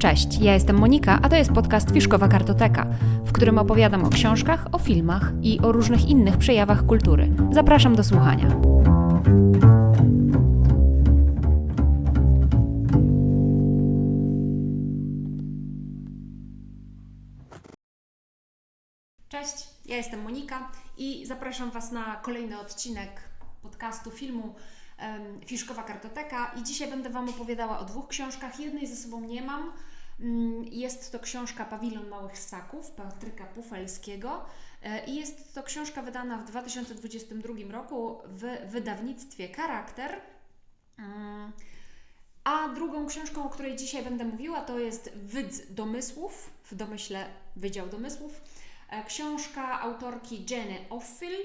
Cześć, ja jestem Monika, a to jest podcast Fiszkowa Kartoteka, w którym opowiadam o książkach, o filmach i o różnych innych przejawach kultury. Zapraszam do słuchania. Cześć, ja jestem Monika i zapraszam Was na kolejny odcinek podcastu, filmu Fiszkowa Kartoteka. I dzisiaj będę Wam opowiadała o dwóch książkach. Jednej ze sobą nie mam. Mm, Jest to książka Pawilon Małych Ssaków Patryka Pufelskiego E, i jest to książka wydana w 2022 roku w wydawnictwie Charakter. Mm, A drugą książką, o której dzisiaj będę mówiła, to jest Wydz Domysłów, w domyśle Wydział Domysłów. E, Książka autorki Jenny Offill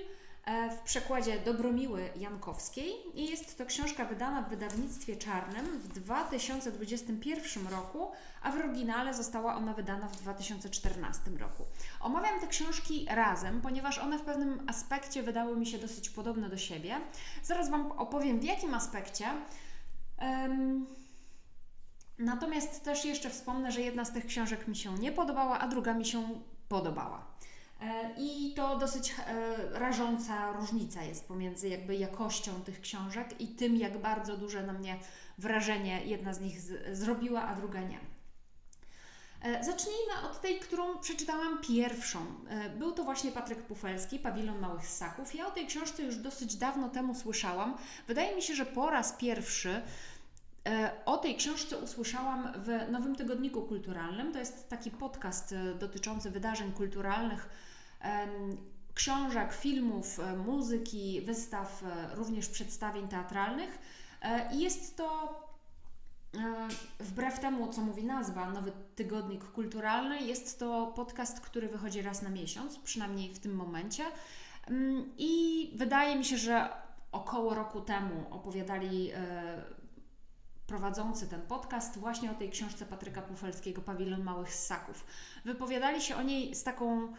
w przekładzie Dobromiły Jankowskiej i jest to książka wydana w wydawnictwie czarnym w 2021 roku, a w oryginale została ona wydana w 2014 roku. Omawiam te książki razem, ponieważ one w pewnym aspekcie wydały mi się dosyć podobne do siebie. Zaraz Wam opowiem w jakim aspekcie. Em, Natomiast też jeszcze wspomnę, że jedna z tych książek mi się nie podobała, a druga mi się podobała. E, I to dosyć e, rażąca różnica jest pomiędzy jakby jakością tych książek i tym, jak bardzo duże na mnie wrażenie jedna z nich z, zrobiła, a druga nie. E, Zacznijmy od tej, którą przeczytałam pierwszą. Był to właśnie Patryk Pufelski, Pawilon Małych Ssaków. Ja o tej książce już dosyć dawno temu słyszałam. Wydaje mi się, że po raz pierwszy o tej książce usłyszałam w Nowym Tygodniku Kulturalnym. To jest taki podcast dotyczący wydarzeń kulturalnych, książek, filmów, e, muzyki, wystaw, e, również przedstawień teatralnych. E, I jest to Wbrew temu, co mówi nazwa, Nowy Tygodnik Kulturalny, jest to podcast, który wychodzi raz na miesiąc, przynajmniej w tym momencie. I wydaje mi się, że około roku temu opowiadali prowadzący ten podcast właśnie o tej książce Patryka Pufelskiego Pawilon Małych Ssaków. Wypowiadali się o niej z taką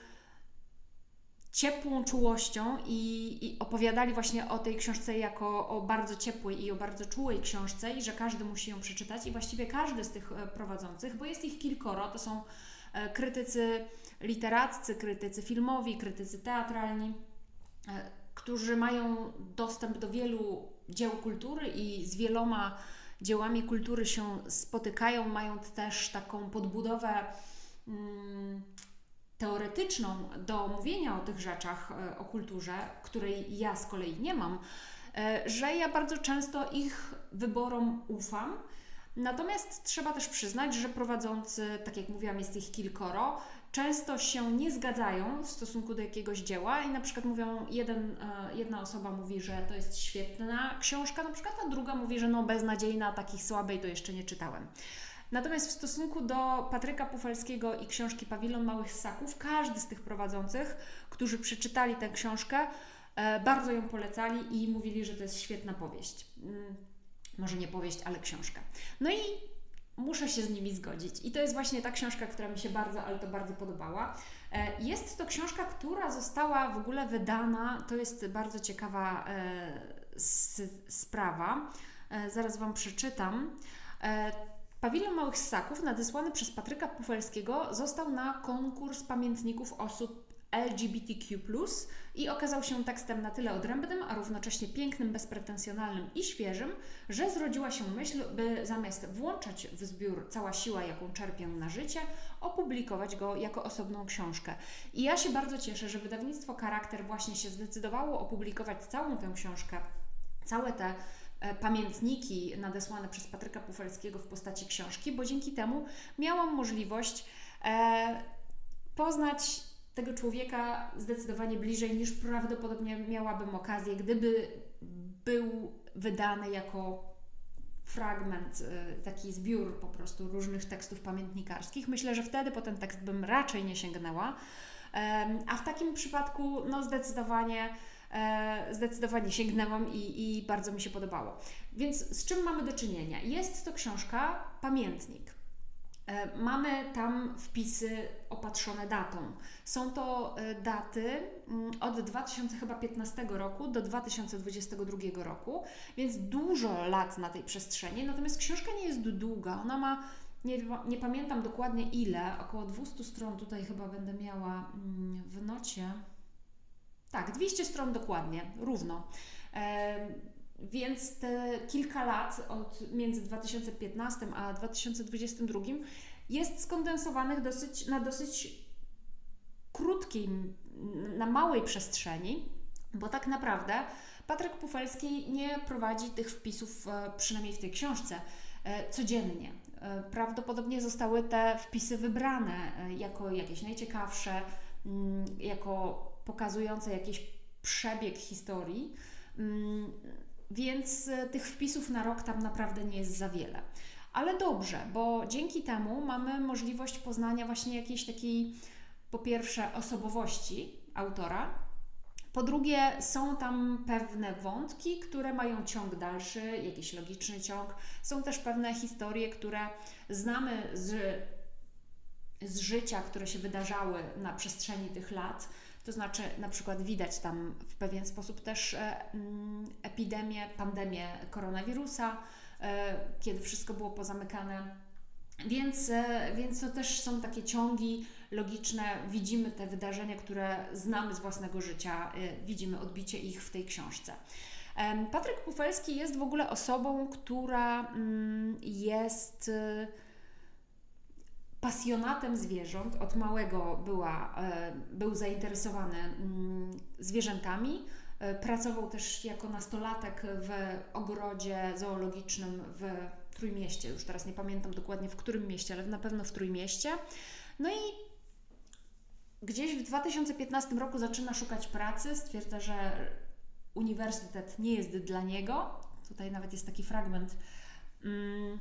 ciepłą czułością i, i opowiadali właśnie o tej książce jako o bardzo ciepłej i o bardzo czułej książce i że każdy musi ją przeczytać i właściwie każdy z tych e, prowadzących, bo jest ich kilkoro, to są e, krytycy literaccy, krytycy filmowi, krytycy teatralni, e, którzy mają dostęp do wielu dzieł kultury i z wieloma dziełami kultury się spotykają, mają też taką podbudowę mm, teoretyczną do mówienia o tych rzeczach, e, o kulturze, której ja z kolei nie mam, e, że ja bardzo często ich wyborom ufam. Natomiast trzeba też przyznać, że prowadzący, tak jak mówiłam, jest ich kilkoro, często się nie zgadzają w stosunku do jakiegoś dzieła i na przykład mówią, jeden, e, jedna osoba mówi, że to jest świetna książka, na przykład, a druga mówi, że no beznadziejna, takich słabej to jeszcze nie czytałem. Natomiast w stosunku do Patryka Pufelskiego i książki Pawilon Małych Ssaków, każdy z tych prowadzących, którzy przeczytali tę książkę, e, bardzo ją polecali i mówili, że to jest świetna powieść. Mm, Może nie powieść, ale książka. No i muszę się z nimi zgodzić. I to jest właśnie ta książka, która mi się bardzo, ale to bardzo podobała. E, Jest to książka, która została w ogóle wydana, to jest bardzo ciekawa e, sprawa. Zaraz Wam przeczytam. Pawilon Małych Ssaków, nadesłany przez Patryka Pufelskiego, został na konkurs pamiętników osób LGBTQ+, i okazał się tekstem na tyle odrębnym, a równocześnie pięknym, bezpretensjonalnym i świeżym, że zrodziła się myśl, by zamiast włączać w zbiór cała siła, jaką czerpię na życie, opublikować go jako osobną książkę. I ja się bardzo cieszę, że wydawnictwo Charakter właśnie się zdecydowało opublikować całą tę książkę, całe te pamiętniki nadesłane przez Patryka Pufelskiego w postaci książki, bo dzięki temu miałam możliwość e, poznać tego człowieka zdecydowanie bliżej niż prawdopodobnie miałabym okazję, gdyby był wydany jako fragment, e, taki zbiór po prostu różnych tekstów pamiętnikarskich. Myślę, że wtedy po ten tekst bym raczej nie sięgnęła. A w takim przypadku, no zdecydowanie, e, zdecydowanie sięgnęłam i, i bardzo mi się podobało. Więc z czym mamy do czynienia? Jest to książka pamiętnik. E, Mamy tam wpisy opatrzone datą. Są to e, daty mm, od 2015 roku do 2022 roku, więc dużo lat na tej przestrzeni. Natomiast książka nie jest długa, ona ma nie, nie pamiętam dokładnie ile, około 200 stron tutaj chyba będę miała mm, w nocie. Tak, 200 stron dokładnie, równo. Więc te kilka lat od między 2015 a 2022 jest skondensowanych dosyć, na dosyć krótkim, na małej przestrzeni, bo tak naprawdę Patryk Pufelski nie prowadzi tych wpisów, e, przynajmniej w tej książce, e, codziennie. E, prawdopodobnie zostały te wpisy wybrane jako jakieś najciekawsze, mm, jako pokazujące jakiś przebieg historii, mm, więc tych wpisów na rok tam naprawdę nie jest za wiele. Ale dobrze, bo dzięki temu mamy możliwość poznania właśnie jakiejś takiej, po pierwsze, osobowości autora, po drugie, są tam pewne wątki, które mają ciąg dalszy, jakiś logiczny ciąg. Są też pewne historie, które znamy z, z życia, które się wydarzały na przestrzeni tych lat. To znaczy, na przykład widać tam w pewien sposób też e, mm, epidemię, pandemię koronawirusa, e, kiedy wszystko było pozamykane. Więc, e, więc to też są takie ciągi logiczne, widzimy te wydarzenia, które znamy z własnego życia, widzimy odbicie ich w tej książce. Patryk Pufelski jest w ogóle osobą, która mm, jest pasjonatem zwierząt. Od małego była, e, był zainteresowany mm, zwierzętami. E, pracował też jako nastolatek w ogrodzie zoologicznym w Trójmieście. Już teraz nie pamiętam dokładnie w którym mieście, ale na pewno w Trójmieście. No i gdzieś w 2015 roku zaczyna szukać pracy. Stwierdza, że uniwersytet nie jest dla niego. Tutaj nawet jest taki fragment. Mm,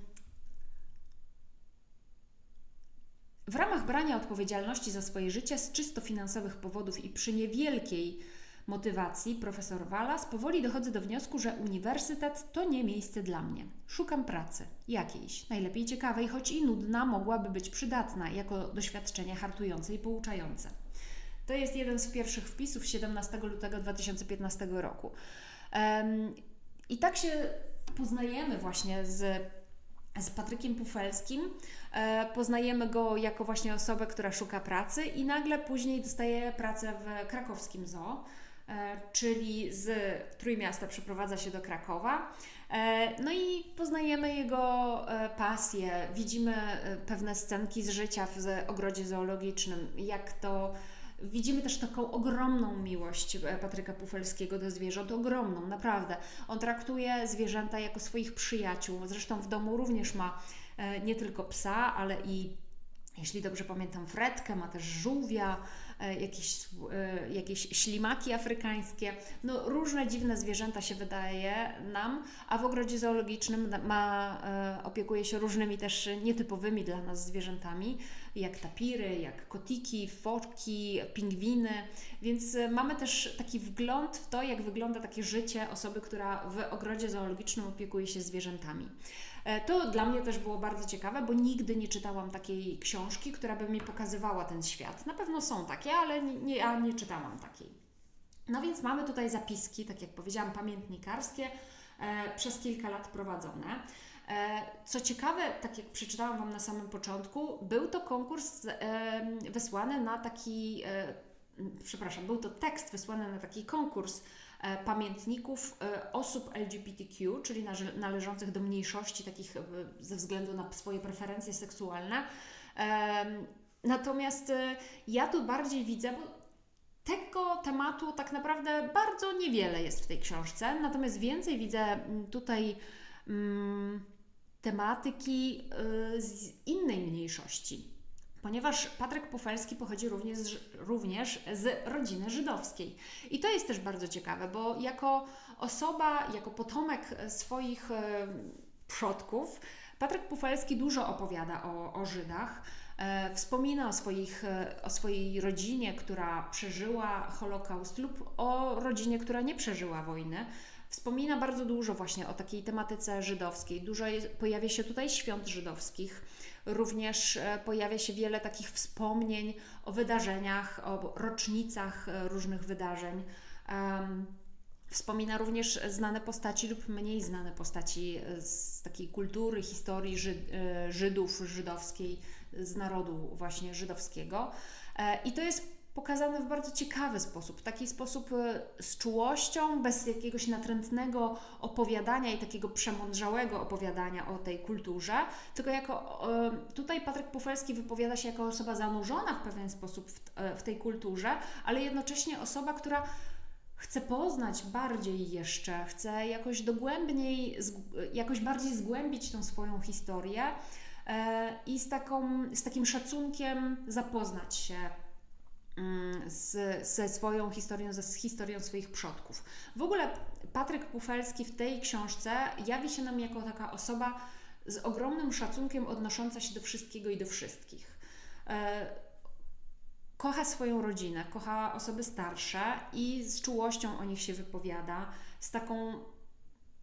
W ramach brania odpowiedzialności za swoje życie z czysto finansowych powodów i przy niewielkiej motywacji profesor Wallace powoli dochodzę do wniosku, że uniwersytet to nie miejsce dla mnie. Szukam pracy, jakiejś, najlepiej ciekawej, choć i nudna, mogłaby być przydatna jako doświadczenie hartujące i pouczające. To jest jeden z pierwszych wpisów 17 lutego 2015 roku. I tak się poznajemy właśnie z z Patrykiem Pufelskim. E, poznajemy go jako właśnie osobę, która szuka pracy i nagle później dostaje pracę w krakowskim zoo, e, czyli z Trójmiasta przeprowadza się do Krakowa. E, no i poznajemy jego pasję, widzimy pewne scenki z życia w ogrodzie zoologicznym, jak to Widzimy też taką ogromną miłość Patryka Pufelskiego do zwierząt, ogromną, naprawdę. On traktuje zwierzęta jako swoich przyjaciół. Zresztą w domu również ma nie tylko psa, ale i jeśli dobrze pamiętam, fretkę, ma też żółwia, e, jakieś, jakieś ślimaki afrykańskie. No, różne dziwne zwierzęta się wydaje nam, a w ogrodzie zoologicznym ma, opiekuje się różnymi też nietypowymi dla nas zwierzętami jak tapiry, jak kotiki, foczki, pingwiny, więc e, mamy też taki wgląd w to, jak wygląda takie życie osoby, która w ogrodzie zoologicznym opiekuje się zwierzętami. E, to dla mnie też było bardzo ciekawe, bo nigdy nie czytałam takiej książki, która by mi pokazywała ten świat. Na pewno są takie, ale nie, ja nie czytałam takiej. No więc mamy tutaj zapiski, tak jak powiedziałam, pamiętnikarskie, e, przez kilka lat prowadzone. E, co ciekawe, tak jak przeczytałam Wam na samym początku, był to konkurs wysłany na taki, przepraszam, był to tekst wysłany na taki konkurs pamiętników osób LGBTQ, czyli należących do mniejszości, takich ze względu na swoje preferencje seksualne. Natomiast ja tu bardziej widzę, bo tego tematu tak naprawdę bardzo niewiele jest w tej książce, natomiast więcej widzę tutaj. Tematyki z innej mniejszości. Ponieważ Patryk Pufelski pochodzi również, również z rodziny żydowskiej. I to jest też bardzo ciekawe, bo jako osoba, jako potomek swoich y, przodków, Patryk Pufelski dużo opowiada o, o Żydach. E, wspomina o, swoich, e, o swojej rodzinie, która przeżyła Holokaust, lub o rodzinie, która nie przeżyła wojny. Wspomina bardzo dużo właśnie o takiej tematyce żydowskiej. Dużo jest, pojawia się tutaj świąt żydowskich. Również e, pojawia się wiele takich wspomnień o wydarzeniach, o rocznicach e, różnych wydarzeń. Wspomina również znane postaci lub mniej znane postaci z takiej kultury, historii Żydów, żydowskiej, z narodu właśnie żydowskiego. I to jest pokazane w bardzo ciekawy sposób, taki sposób e, z czułością, bez jakiegoś natrętnego opowiadania i takiego przemądrzałego opowiadania o tej kulturze, tylko jako e, tutaj Patryk Pufelski wypowiada się jako osoba zanurzona w pewien sposób w, e, w tej kulturze, ale jednocześnie osoba, która chce poznać bardziej jeszcze, chce jakoś dogłębniej, jakoś bardziej zgłębić tą swoją historię i z, taką, z takim szacunkiem zapoznać się z, ze swoją historią, ze, historią swoich przodków. W ogóle Patryk Pufelski w tej książce jawi się nam jako taka osoba z ogromnym szacunkiem odnosząca się do wszystkiego i do wszystkich. E, kocha swoją rodzinę, kocha osoby starsze i z czułością o nich się wypowiada, z taką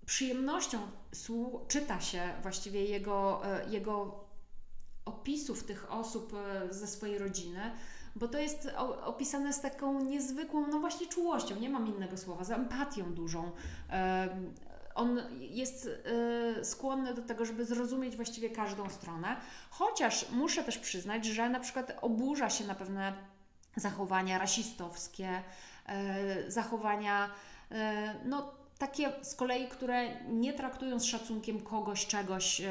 przyjemnością czyta się właściwie jego, e, jego opisów tych osób e, ze swojej rodziny bo to jest opisane z taką niezwykłą, no właśnie czułością, nie mam innego słowa, z empatią dużą. On jest e, skłonny do tego, żeby zrozumieć właściwie każdą stronę, chociaż muszę też przyznać, że na przykład oburza się na pewne zachowania rasistowskie, e, zachowania, e, no takie z kolei, które nie traktują z szacunkiem kogoś, czegoś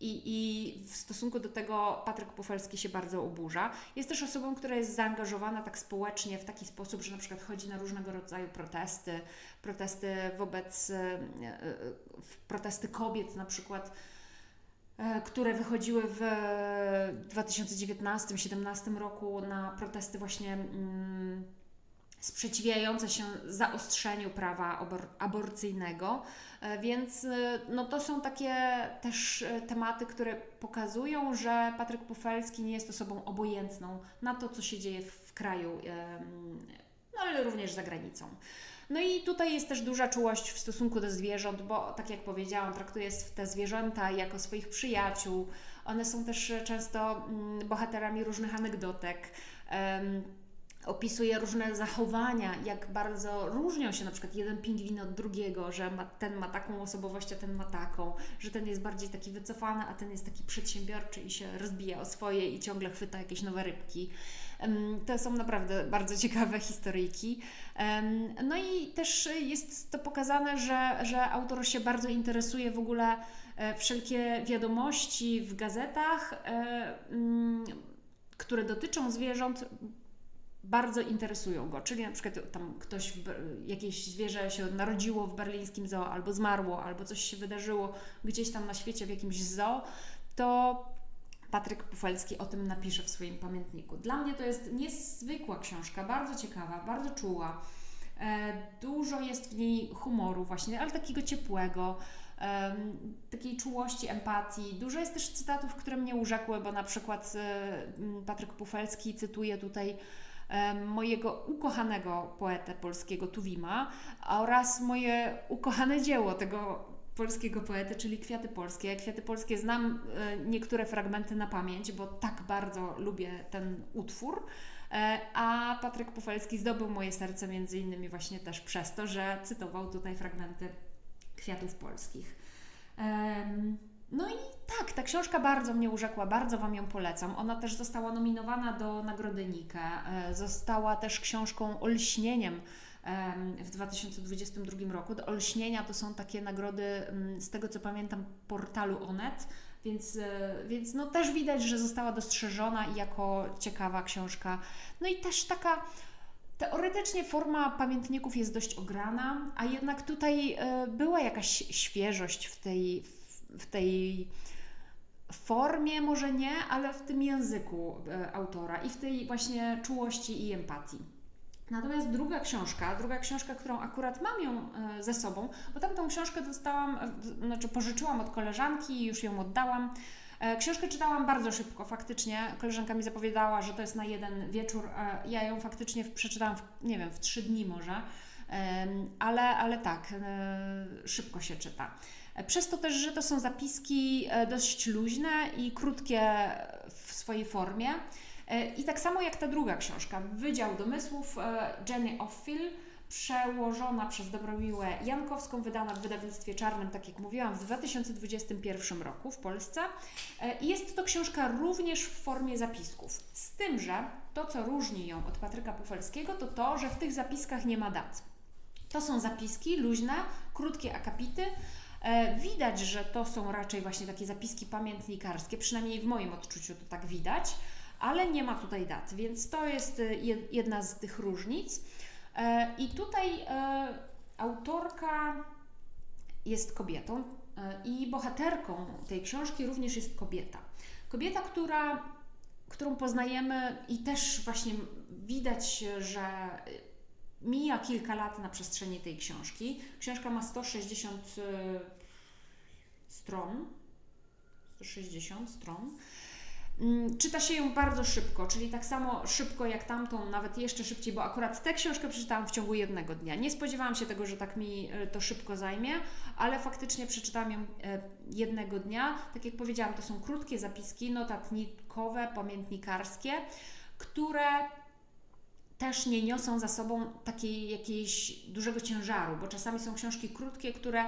i, I w stosunku do tego Patryk Pufelski się bardzo oburza. Jest też osobą, która jest zaangażowana tak społecznie w taki sposób, że na przykład chodzi na różnego rodzaju protesty, protesty wobec, e, e, protesty kobiet na przykład e, które wychodziły w 2019-2017 roku na protesty właśnie mm, sprzeciwiające się zaostrzeniu prawa abor aborcyjnego, e, więc e, no to są takie też e, tematy, które pokazują, że Patryk Pufelski nie jest osobą obojętną na to, co się dzieje w kraju, no ale również za granicą. No i tutaj jest też duża czułość w stosunku do zwierząt, bo tak jak powiedziałam, traktuje te zwierzęta jako swoich przyjaciół. One są też często bohaterami różnych anegdotek opisuje różne zachowania, jak bardzo różnią się na przykład jeden pingwin od drugiego, że ma, ten ma taką osobowość, a ten ma taką, że ten jest bardziej taki wycofany, a ten jest taki przedsiębiorczy i się rozbija o swoje i ciągle chwyta jakieś nowe rybki. To są naprawdę bardzo ciekawe historyjki. No i też jest to pokazane, że, że autor się bardzo interesuje w ogóle e, wszelkie wiadomości w gazetach, e, które dotyczą zwierząt, bardzo interesują go. Czyli na przykład tam ktoś, jakieś zwierzę się narodziło w berlińskim zoo, albo zmarło, albo coś się wydarzyło gdzieś tam na świecie w jakimś zoo, to Patryk Pufelski o tym napisze w swoim pamiętniku. Dla mnie to jest niezwykła książka, bardzo ciekawa, bardzo czuła. E, dużo jest w niej humoru właśnie, ale takiego ciepłego, takiej czułości, empatii. Dużo jest też cytatów, które mnie urzekły, bo na przykład e, Patryk Pufelski cytuje tutaj mojego ukochanego poetę polskiego Tuwima oraz moje ukochane dzieło tego polskiego poety, czyli Kwiaty Polskie. Kwiaty Polskie znam e, niektóre fragmenty na pamięć, bo tak bardzo lubię ten utwór. E, a Patryk Pufelski zdobył moje serce między innymi właśnie też przez to, że cytował tutaj fragmenty Kwiatów Polskich. No i tak, ta książka bardzo mnie urzekła, bardzo Wam ją polecam. Ona też została nominowana do Nagrody Nike, została też książką olśnieniem w 2022 roku. Olśnienia to są takie nagrody, mm, z tego co pamiętam, portalu Onet, więc, e, więc no też widać, że została dostrzeżona jako ciekawa książka. No i też taka Teoretycznie forma pamiętników jest dość ograna, a jednak tutaj e, była jakaś świeżość w tej, w tej formie, może nie, ale w tym języku e, autora i w tej właśnie czułości i empatii. Natomiast druga książka, druga książka, którą akurat mam ją e, ze sobą, bo tamtą książkę dostałam, znaczy pożyczyłam od koleżanki i już ją oddałam. Książkę czytałam bardzo szybko, faktycznie. Koleżanka mi zapowiadała, że to jest na jeden wieczór. Ja ją faktycznie przeczytałam, w, nie wiem, w trzy dni może, ale, ale tak, szybko się czyta. Przez to też, że to są zapiski e, dość luźne i krótkie w swojej formie. E, I tak samo jak ta druga książka, Wydział Domysłów e, Jenny Offill, przełożona przez Dobromiłę Jankowską, wydana w wydawnictwie czarnym, tak jak mówiłam, w 2021 roku w Polsce. I jest to książka również w formie zapisków. Z tym, że to, co różni ją od Patryka Pufelskiego, to to, że w tych zapiskach nie ma dat. To są zapiski luźne, krótkie akapity. E, widać, że to są raczej właśnie takie zapiski pamiętnikarskie, przynajmniej w moim odczuciu to tak widać, ale nie ma tutaj dat, więc to jest e, jedna z tych różnic. E, I tutaj autorka jest kobietą i bohaterką tej książki również jest kobieta. Kobieta, która, którą poznajemy i też właśnie widać, że mija kilka lat na przestrzeni tej książki. Książka ma 160 e, stron. 160 stron. Mm, czyta się ją bardzo szybko, czyli tak samo szybko jak tamtą, nawet jeszcze szybciej, bo akurat tę książkę przeczytałam w ciągu jednego dnia. Nie spodziewałam się tego, że tak mi e, to szybko zajmie, ale faktycznie przeczytałam ją e, jednego dnia. Tak jak powiedziałam, to są krótkie zapiski notatnikowe, pamiętnikarskie, które też nie niosą za sobą takiej jakiegoś dużego ciężaru, bo czasami są książki krótkie, które,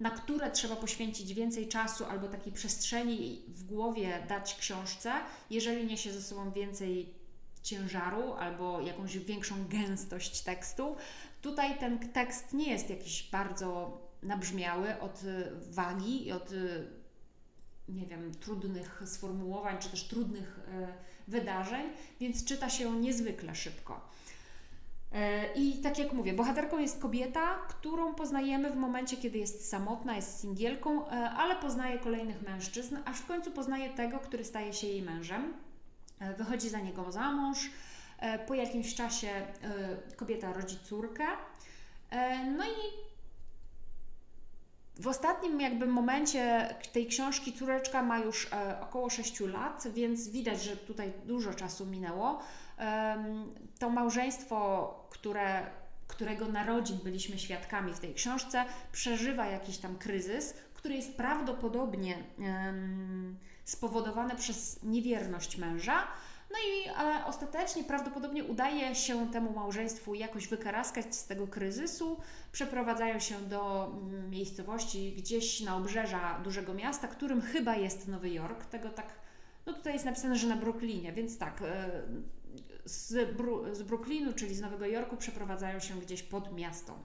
na które trzeba poświęcić więcej czasu albo takiej przestrzeni w głowie dać książce, jeżeli niesie ze sobą więcej ciężaru albo jakąś większą gęstość tekstu. Tutaj ten tekst nie jest jakiś bardzo nabrzmiały od wagi i od nie wiem, trudnych sformułowań, czy też trudnych e, wydarzeń, więc czyta się niezwykle szybko. E, I tak jak mówię, bohaterką jest kobieta, którą poznajemy w momencie, kiedy jest samotna, jest singielką, e, ale poznaje kolejnych mężczyzn, aż w końcu poznaje tego, który staje się jej mężem. Wychodzi za niego za mąż. Po jakimś czasie kobieta rodzi córkę. No i w ostatnim jakby momencie tej książki córeczka ma już e, około 6 lat, więc widać, że tutaj dużo czasu minęło. To małżeństwo, które, którego narodzin byliśmy świadkami w tej książce, przeżywa jakiś tam kryzys, który jest prawdopodobnie spowodowany przez niewierność męża. No i e, ostatecznie prawdopodobnie udaje się temu małżeństwu jakoś wykaraskać z tego kryzysu. Przeprowadzają się do mm, miejscowości gdzieś na obrzeża dużego miasta, którym chyba jest Nowy Jork. Tego tak, no tutaj jest napisane, że na Brooklynie, więc tak, e, z, Bru z Brooklynu, czyli z Nowego Jorku, przeprowadzają się gdzieś pod miasto.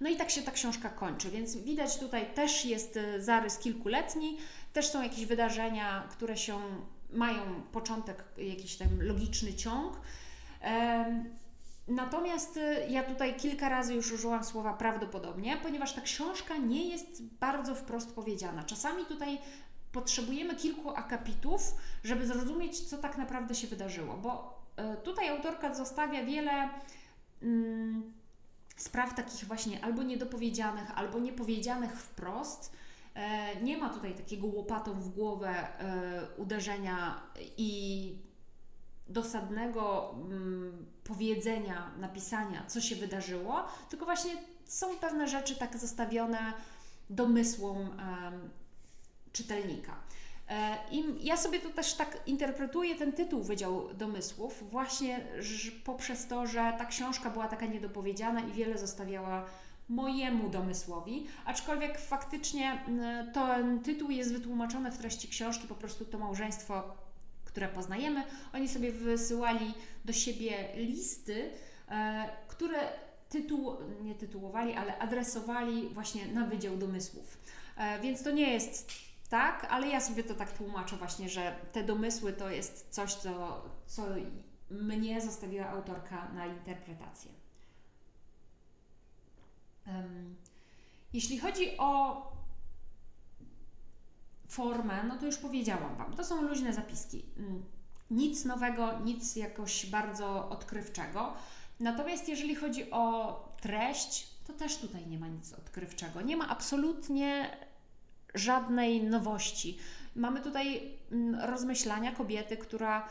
No i tak się ta książka kończy, więc widać tutaj też jest e, zarys kilkuletni, też są jakieś wydarzenia, które się mają początek, jakiś tam logiczny ciąg. Natomiast y, ja tutaj kilka razy już użyłam słowa prawdopodobnie, ponieważ ta książka nie jest bardzo wprost powiedziana. Czasami tutaj potrzebujemy kilku akapitów, żeby zrozumieć, co tak naprawdę się wydarzyło, bo y, tutaj autorka zostawia wiele mm, spraw takich właśnie albo niedopowiedzianych, albo niepowiedzianych wprost nie ma tutaj takiego łopatą w głowę e, uderzenia i dosadnego mm, powiedzenia, napisania, co się wydarzyło, tylko właśnie są pewne rzeczy tak zostawione domysłom czytelnika. E, I ja sobie to też tak interpretuję ten tytuł Wydział Domysłów, właśnie poprzez to, że ta książka była taka niedopowiedziana i wiele zostawiała mojemu domysłowi, aczkolwiek faktycznie ten tytuł jest wytłumaczony w treści książki, po prostu to małżeństwo, które poznajemy, oni sobie wysyłali do siebie listy, e, które tytuł, nie tytułowali, ale adresowali właśnie na Wydział Domysłów. E, więc to nie jest tak, ale ja sobie to tak tłumaczę właśnie, że te domysły to jest coś, co, co mnie zostawiła autorka na interpretację. Jeśli chodzi o formę, no to już powiedziałam Wam, to są luźne zapiski. Mm, nic nowego, nic jakoś bardzo odkrywczego. Natomiast jeżeli chodzi o treść, to też tutaj nie ma nic odkrywczego. Nie ma absolutnie żadnej nowości. Mamy tutaj mm, rozmyślania kobiety, która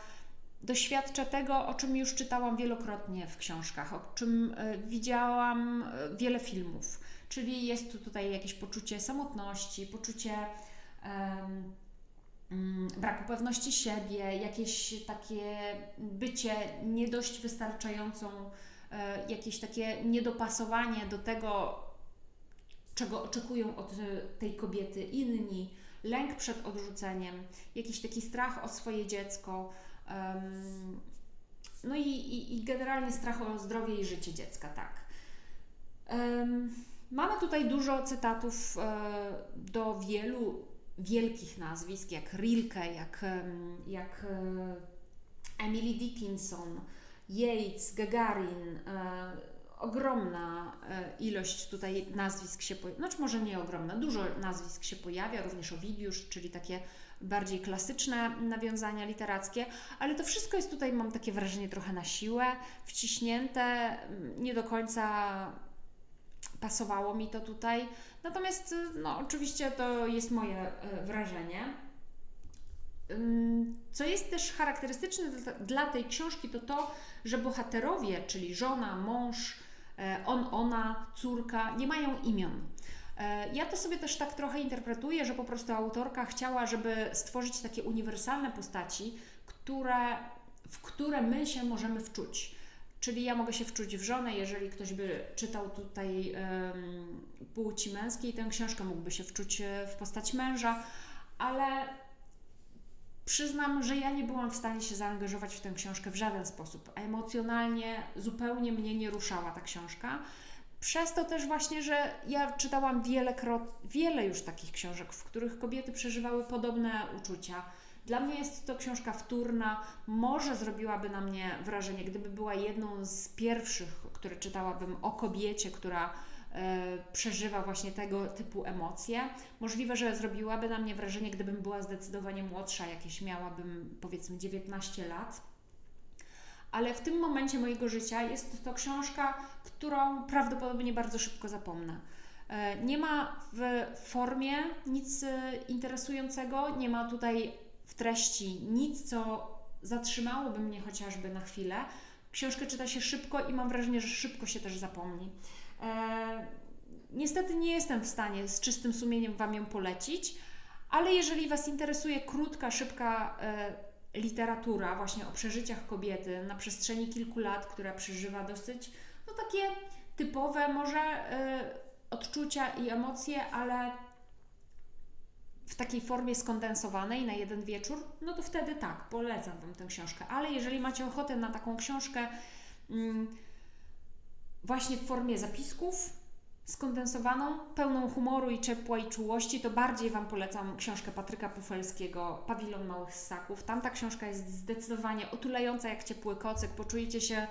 doświadcza tego, o czym już czytałam wielokrotnie w książkach, o czym e, widziałam e, wiele filmów. Czyli jest tu tutaj jakieś poczucie samotności, poczucie um, braku pewności siebie, jakieś takie bycie nie dość wystarczającą e, jakieś takie niedopasowanie do tego, czego oczekują od tej kobiety inni, lęk przed odrzuceniem, jakiś taki strach o swoje dziecko. Em, no i, i, i generalnie strach o zdrowie i życie dziecka, tak. Em, Mamy tutaj dużo cytatów e, do wielu wielkich nazwisk, jak Rilke, jak, jak e, Emily Dickinson, Yeats, Gagarin. e, Ogromna ilość tutaj nazwisk się pojawia, znaczy może nie ogromna, dużo nazwisk się pojawia, również Ovidiusz, czyli takie bardziej klasyczne nawiązania literackie, ale to wszystko jest tutaj, mam takie wrażenie, trochę na siłę, wciśnięte, m, nie do końca pasowało mi to tutaj. Natomiast, y, no, oczywiście to jest moje e, wrażenie. Co jest też charakterystyczne dla, dla tej książki, to to, że bohaterowie, czyli żona, mąż, e, on, ona, córka, nie mają imion. E, Ja to sobie też tak trochę interpretuję, że po prostu autorka chciała, żeby stworzyć takie uniwersalne postaci, które, w które my się możemy wczuć. Czyli ja mogę się wczuć w żonę, jeżeli ktoś by czytał tutaj em, płci męskiej tę książkę, mógłby się wczuć e, w postać męża, ale przyznam, że ja nie byłam w stanie się zaangażować w tę książkę w żaden sposób. Emocjonalnie zupełnie mnie nie ruszała ta książka. Przez to też właśnie, że ja czytałam wielekrot, wiele już takich książek, w których kobiety przeżywały podobne uczucia. Dla mnie jest to książka wtórna, może zrobiłaby na mnie wrażenie, gdyby była jedną z pierwszych, które czytałabym o kobiecie, która e, przeżywa właśnie tego typu emocje. Możliwe, że zrobiłaby na mnie wrażenie, gdybym była zdecydowanie młodsza, jakieś miałabym powiedzmy 19 lat. Ale w tym momencie mojego życia jest to książka, którą prawdopodobnie bardzo szybko zapomnę. E, Nie ma w formie nic e, interesującego, nie ma tutaj w treści nic, co zatrzymałoby mnie chociażby na chwilę. Książkę czyta się szybko i mam wrażenie, że szybko się też zapomni. E, niestety nie jestem w stanie z czystym sumieniem Wam ją polecić, ale jeżeli Was interesuje krótka, szybka literatura właśnie o przeżyciach kobiety na przestrzeni kilku lat, która przeżywa dosyć no takie typowe może e, odczucia i emocje, ale w takiej formie skondensowanej na jeden wieczór, no to wtedy tak, polecam Wam tę książkę. Ale jeżeli macie ochotę na taką książkę mm, właśnie w formie zapisków, skondensowaną, pełną humoru i ciepła i czułości, to bardziej Wam polecam książkę Patryka Pufelskiego Pawilon Małych Ssaków. Tamta książka jest zdecydowanie otulająca jak ciepły kocyk, poczujecie się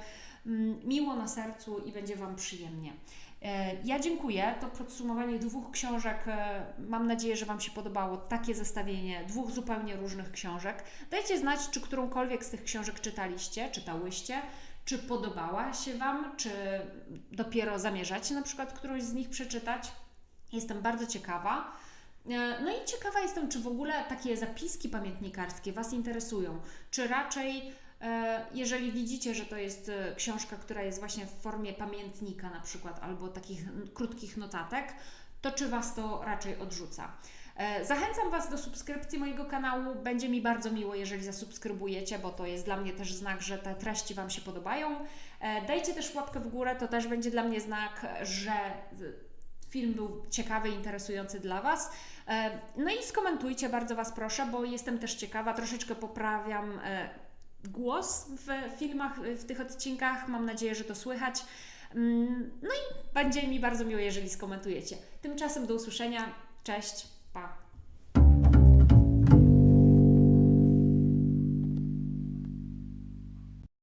mm, miło na sercu i będzie Wam przyjemnie. E, Ja dziękuję. To podsumowanie dwóch książek. E, Mam nadzieję, że Wam się podobało takie zestawienie dwóch zupełnie różnych książek. Dajcie znać, czy którąkolwiek z tych książek czytaliście, czytałyście, czy podobała się Wam, czy dopiero zamierzacie na przykład którąś z nich przeczytać. Jestem bardzo ciekawa. E, No i ciekawa jestem, czy w ogóle takie zapiski pamiętnikarskie Was interesują, czy raczej E, Jeżeli widzicie, że to jest e, książka, która jest właśnie w formie pamiętnika na przykład albo takich krótkich notatek, to czy Was to raczej odrzuca? E, Zachęcam Was do subskrypcji mojego kanału. Będzie mi bardzo miło, jeżeli zasubskrybujecie, bo to jest dla mnie też znak, że te treści Wam się podobają. E, Dajcie też łapkę w górę, to też będzie dla mnie znak, że z- film był ciekawy, interesujący dla Was. E, No i skomentujcie, bardzo Was proszę, bo jestem też ciekawa, troszeczkę poprawiam e, głos w filmach, w tych odcinkach. Mam nadzieję, że to słychać. Mm, No i będzie mi bardzo miło, jeżeli skomentujecie. Tymczasem do usłyszenia. Cześć, 八